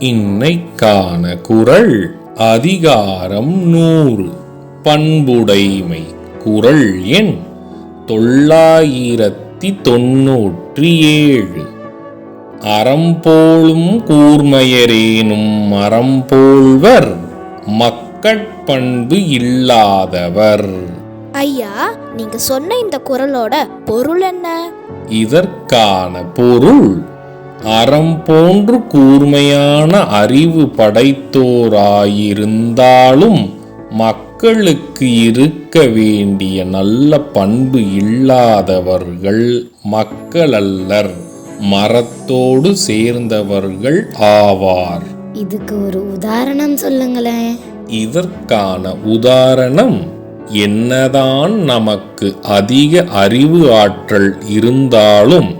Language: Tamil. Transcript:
இன்னைக்கான குரல் அதிகாரம் நூறு. பண்புடைமை குரல் எண் தொள்ளாயிரத்தி தொன்னூற்றி ஏழு. அறம்போலும் கூர்மையரேனும் மரம்போல்வர் மக்கட்பண்பு இல்லாதவர். ஐயா நீங்க சொன்ன இந்த குரலோட பொருள் என்ன? இதற்கான பொருள் அறம் போன்று கூர்மையான அறிவு படைத்தோராயிருந்தாலும் மக்களுக்கு இருக்க வேண்டிய நல்ல பண்பு இல்லாதவர்கள் மக்களல்லர். மரத்தோடு சேர்ந்தவர்கள் ஆவார். இதுக்கு ஒரு உதாரணம் சொல்லுங்களேன். இதற்கான உதாரணம் என்னதான் நமக்கு அதிக அறிவு ஆற்றல் இருந்தாலும்